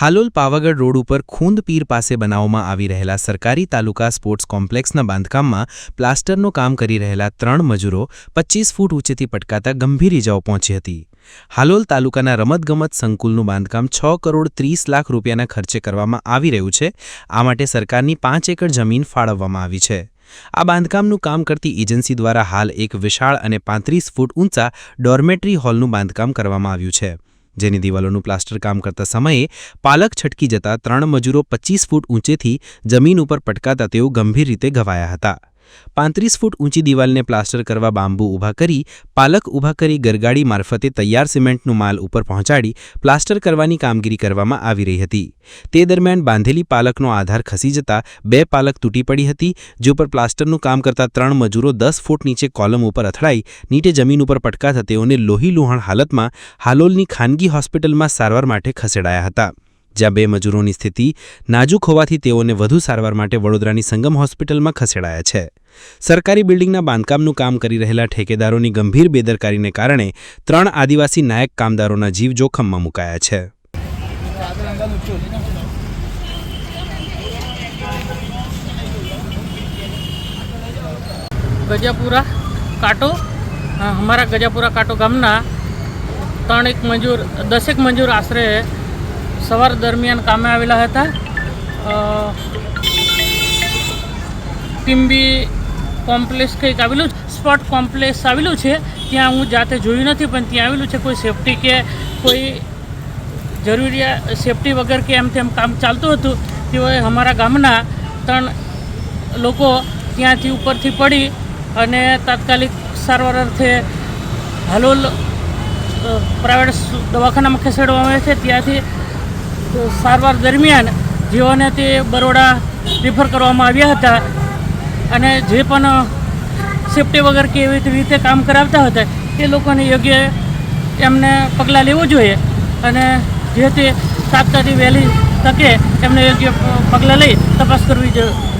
Halol Pavagadh road ઉપર ખૂંદ પીર પાસે બનાવવામાં આવી રહેલા સરકારી તાલુકા સ્પોર્ટ્સ કોમ્પ્લેક્સના બાંધકામમાં પ્લાસ્ટરનું કામ કરી રહેલા ત્રણ મજૂરો પચીસ ફૂટ ઊંચેથી પટકાતા ગંભીર ઇજાઓ પહોંચી હતી. હાલોલ તાલુકાના રમતગમત સંકુલનું બાંધકામ છ કરોડ ત્રીસ લાખ રૂપિયાના ખર્ચે કરવામાં આવી રહ્યું છે. આ માટે સરકારની પાંચ એકર જમીન ફાળવવામાં આવી છે. આ બાંધકામનું કામ કરતી એજન્સી દ્વારા હાલ એક વિશાળ અને પાંત્રીસ ફૂટ ઊંચા ડોર્મેટરી હોલનું બાંધકામ કરવામાં આવ્યું છે. જેની દિવાલોનું પ્લાસ્ટર કામ કરતા સમયે પાલક છટકી જતા ત્રણ મજૂરો પચીસ ફૂટ ઊંચેથી જમીન ઉપર પટકાતા તેઓ ગંભીર રીતે ઘવાયા હતા. પાંત્રીસ ફૂટ ઊંચી દિવાલને પ્લાસ્ટર કરવા બાંબુ ઊભા કરી, પાલક ઊભા કરી ગરગાડી મારફતે તૈયાર સિમેન્ટનું માલ ઉપર પહોંચાડી પ્લાસ્ટર કરવાની કામગીરી કરવામાં આવી રહી હતી. તે દરમિયાન બાંધેલી પાલકનો આધાર ખસી જતા બે પાલક તૂટી પડી હતી, જે ઉપર પ્લાસ્ટરનું કામ કરતા ત્રણ મજૂરો દસ ફૂટ નીચે કોલમ ઉપર અથડાઈ, નીચે જમીન ઉપર પટકાતા તેઓને લોહી લુહાણ હાલતમાં હાલોલની ખાનગી હોસ્પિટલમાં સારવાર માટે ખસેડાયા હતા. જ્યાં બે મજૂરોની સ્થિતિ નાજુક હોવાથી તેઓને વધુ સારવાર માટે વડોદરાની સંગમ હોસ્પિટલમાં ખસેડાયા છે. સરકારી બિલ્ડિંગના બાંધકામનું કામ કરી રહેલા ઠેકેદારોની ગંભીર બેદરકારીને કારણે ત્રણ આદિવાસી નાયક કામદારોના જીવ જોખમમાં મુકાયા છે. ગજાપુરા કાંટો અમારા ગજાપુરા કાંટો ગામના ત્રણ એક મજૂર, દસેક મજૂર આશરે સવાર દરમિયાન કામે આવેલા હતા. ટીમ્બી કોમ્પ્લેક્સ કંઈક આવેલું સ્પોટ કોમ્પ્લેક્સ આવેલું છે. ત્યાં હું જાતે જોયું નથી, પણ ત્યાં આવેલું છે કોઈ સેફટી કે કોઈ જરૂરિયાત સેફટી વગર કે એમ તેમ કામ ચાલતું હતું, તેઓએ અમારા ગામના ત્રણ લોકો ત્યાંથી ઉપરથી પડી અને તાત્કાલિક સારવાર અર્થે હાલોલ પ્રાઇવેટ દવાખાનામાં ખસેડવામાં આવે છે. ત્યાંથી સારવાર દરમિયાન જેઓને તે બરોડા રિફર કરવામાં આવ્યા હતા અને જે પણ સેફટી વગર કે એવી રીતે કામ કરાવતા હતા તે લોકોને યોગ્ય એમને પગલાં લેવું જોઈએ અને જે તે તાત્કાલિક વહેલી તકે એમને યોગ્ય પગલાં લઈ તપાસ કરવી જોઈએ